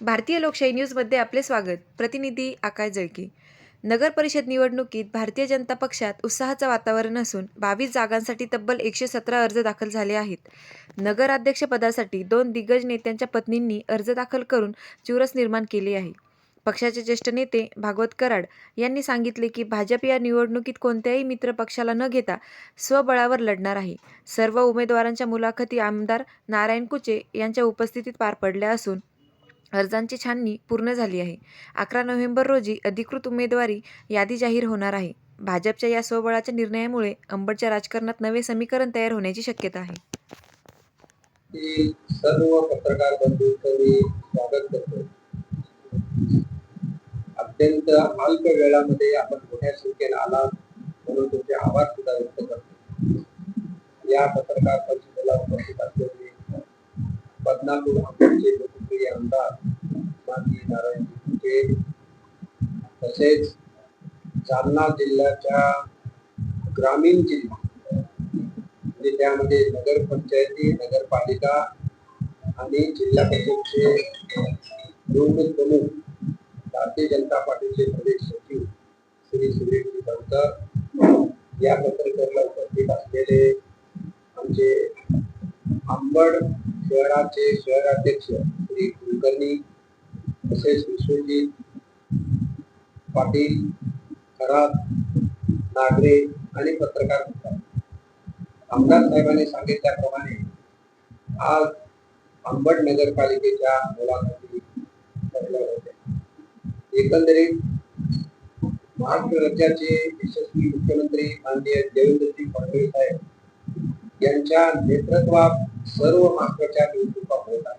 भारतीय लोकशाही न्यूजमध्ये आपले स्वागत. प्रतिनिधी आकाश जळके. नगर परिषद निवडणुकीत भारतीय जनता पक्षात उत्साहाचं वातावरण असून बावीस जागांसाठी तब्बल एकशे सतरा अर्ज दाखल झाले आहेत. नगराध्यक्षपदासाठी दोन दिग्गज नेत्यांच्या पत्नींनी अर्ज दाखल करून चुरस निर्माण केली आहे. पक्षाचे ज्येष्ठ नेते भागवत कराड यांनी सांगितले की भाजप या निवडणुकीत कोणत्याही मित्र पक्षाला न घेता स्वबळावर लढणार आहे. सर्व उमेदवारांच्या मुलाखती आमदार नारायण कुचे यांच्या उपस्थितीत पार पडल्या असून अर्जांची छाननी पूर्ण झाली आहे. अकरा नोव्हेंबर रोजी अधिकृत उमेदवारी यादी जाहीर होणार आहे. भाजपच्या या स्वबळाच्या निर्णयामुळे अंबडच्या राजकारणात नवे समीकरण तयार होण्याची शक्यता आहे. सर्व पत्रकार स्वागत करतो. अत्यंत अल्प वेळामध्ये आपण मोठ्या संख्येला आलात म्हणून तुमचे आभार सुद्धा व्यक्त करतो. या पत्रकार परिषदेला उपस्थित असलेले बदनापूर आमचे लोकप्रिय आमदार माननीय नारायण फुके तसेच जालना जिल्ह्याच्या ग्रामीण जिल्हा म्हणजे त्यामध्ये नगरपंचायती नगरपालिका आणि जिल्हा परिषदचे निवडणूक प्रमुख भारतीय जनता पार्टीचे प्रदेश सचिव श्री सुरेश बनकर या पत्रकाराला उपस्थित असलेले आमचे आंबड शहराचे शहराध्यक्ष श्री कुलकर्णी तसेच विश्वजित पाटील खरात नागरे आणि पत्रकार मित्र. आमदार साहेबांनी सांगितल्याप्रमाणे आज अंबड नगरपालिकेच्या मुलाखती होत्या एकंदरीत महाराष्ट्र राज्याचे यशस्वी मुख्यमंत्री माननीय देवेंद्रजी फडणवीस साहेब यांच्या नेतृत्वात सर्व महत्त्वाच्या निवडणुका होत आहेत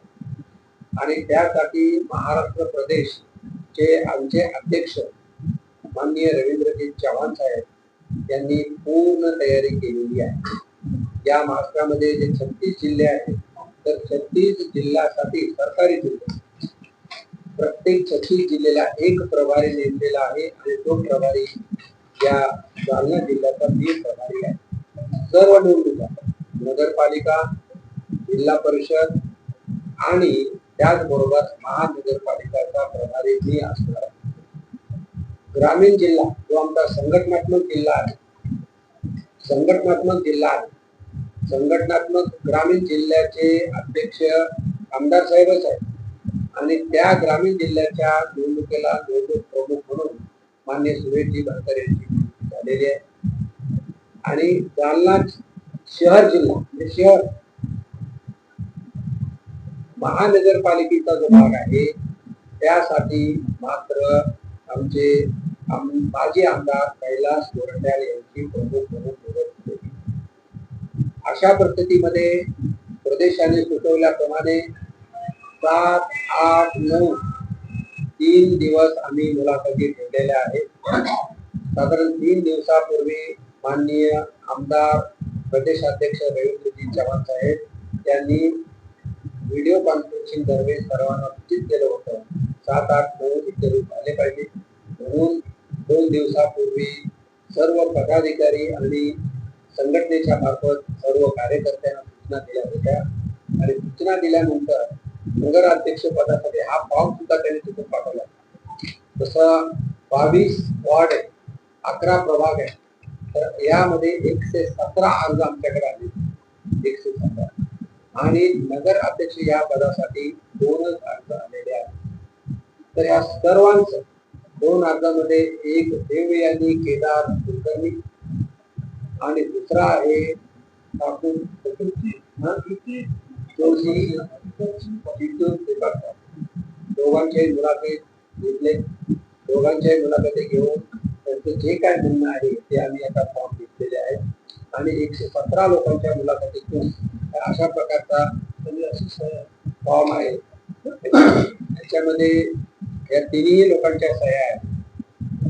आणि त्यासाठी महाराष्ट्र प्रदेशचे आमचे अध्यक्ष माननीय रवींद्रजी चव्हाण साहेब यांनी पूर्ण तयारी केलेली आहे. या महाराष्ट्रामध्ये जे छत्तीस जिल्हे आहेत तर छत्तीस जिल्ह्यासाठी सरकारी जिल्हे. प्रत्येक छत्तीस जिल्ह्याला एक प्रभारी नेमलेला आहे आणि तो प्रभारी या जालना जिल्ह्याचा तीन प्रभारी आहे. सर्व निवडणुका नगरपालिका जिल्हा परिषद आणि त्याचबरोबर महानगरपालिकाचा प्रभारी मी असणार. आहे ग्रामीण जिल्हा जो आमचा संघटनात्मक जिल्हा आहे. संघटनात्मक जिल्हा आहे. संघटनात्मक ग्रामीण जिल्ह्याचे अध्यक्ष आमदार साहेबच आहेत. आणि त्या ग्रामीण जिल्ह्याच्या निवडणुकीला निवडणूक प्रमुख म्हणून मान्य सुरेशजी बनकर यांची झालेली आहे. आणि जालना शहर जिल्हा म्हणजे शहर महानगरपालिकेचा जो भाग आहे त्यासाठी मात्र आमचे माजी आमदार कैलास गोरंड्याल यांची प्रमुख म्हणून निवड केली. अशा परिस्थितीमध्ये प्रदेशाने सुचवल्याप्रमाणे सात आठ नऊ तीन दिवस आम्ही मुलाखती ठेवलेल्या आहेत. साधारण तीन दिवसापूर्वी माननीय आमदार प्रदेशाध्यक्ष रवींद्रजी चव्हाण साहेब त्यांनी व्हिडिओ कॉन्फरन्सिंग दरम्यान सर्वांना सूचित केलं होतं. सात आठ नऊ इंटरव्ह्यू झाले पाहिजे. म्हणून दोन दिवसापूर्वी सर्व पदाधिकारी आणि संघटनेच्या मार्फत सर्व कार्यकर्त्यांना सूचना दिल्या होत्या. आणि सूचना दिल्यानंतर नगराध्यक्ष पदासाठी हा फॉर्म सुद्धा त्यांनी तिथून पाठवला. तसं बावीस वॉर्ड आहे अकरा प्रभाग आहे तर यामध्ये एकशे सतरा अर्ज आमच्याकडे आले. एकशे सतरा. आणि नगर अध्यक्ष या पदासाठी दोनच अर्ज आलेले आहेत. तर या सर्वांचं दोन अर्जामध्ये एक देव यांनी केदार कुलकर्णी आणि दुसरा आहे ठाकूर जोशी दोघांच्याही मुलाखत घेतले. दोघांच्याही मुलाखती घेऊन त्यांचं जे काय म्हणणं आहे ते आम्ही आता फॉर्म घेतलेले आहे आणि एकशे सतरा लोकांच्या मुलाखतीतून अशा प्रकारचा म्हणजे फॉर्म आहे. त्याच्यामध्ये या तिन्ही लोकांच्या सह्या आहेत.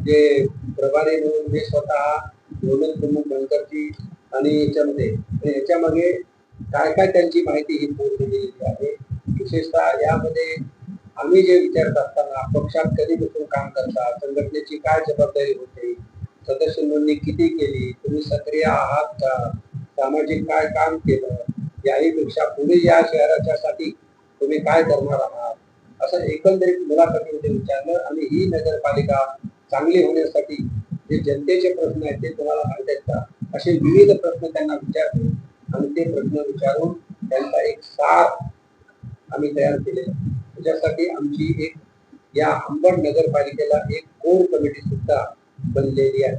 जे प्रभारी म्हणून मी स्वतः निवडणूक प्रमुख बनकरची आणि याच्यामध्ये याच्यामध्ये याच्यामागे काय काय त्यांची माहिती ही पूर्ण दिलेली आहे. विशेषतः यामध्ये आम्ही जे विचारत असताना पक्षात कधी बसून काम करता संघटनेची काय जबाबदारी होते सदस्य नोंदणी किती केली तुम्ही सक्रिय आहात का सामाजिक काय काम केलं याहीपेक्षा पुढे या शहराच्या साठी तुम्ही काय करणार आहात? असं एकंदरीत मुलाखतीमध्ये विचारलं आणि ही नगरपालिका चांगली होण्यासाठी जे जनतेचे प्रश्न आहेत ते तुम्हाला माहीत आहेत का असे विविध प्रश्न त्यांना विचारले आणि ते प्रश्न विचारून त्यांचा एक सार आम्ही तयार केले त्याच्यासाठी आमची एक या अंबड नगरपालिकेला एक कोर कमिटी सुद्धा बनलेली आहे.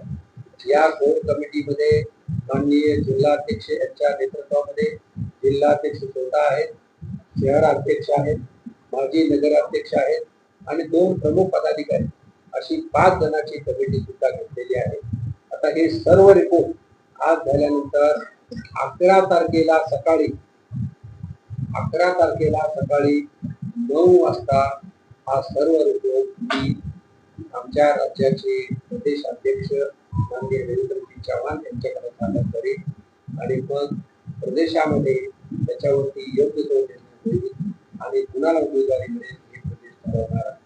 या कोर कमिटीमध्ये माननीय जिल्हाध्यक्ष यांच्या नेतृत्वामध्ये जिल्हाध्यक्ष स्वतः आहेत शहराध्यक्ष आहेत माजी नगराध्यक्ष आहेत आणि दोन प्रमुख पदाधिकारी अशी पाच जणांची कमिटी सुद्धा घेतलेली आहे. आता हे सर्व रिपोर्ट आज झाल्यानंतर अकरा तारखेला सकाळी अकरा तारखेला सकाळी नऊ वाजता हा सर्व रिपोर्ट मी आमच्या राज्याचे प्रदेश अध्यक्ष माननीय देवेंद्रजी चव्हाण यांच्याकडे सादर करेन. आणि मग प्रदेशामध्ये त्याच्यावरती योग्य तो निर्णय होईल आणि कुणाला उमेदवारी मिळेल हे प्रदेश ठरवणार आहे.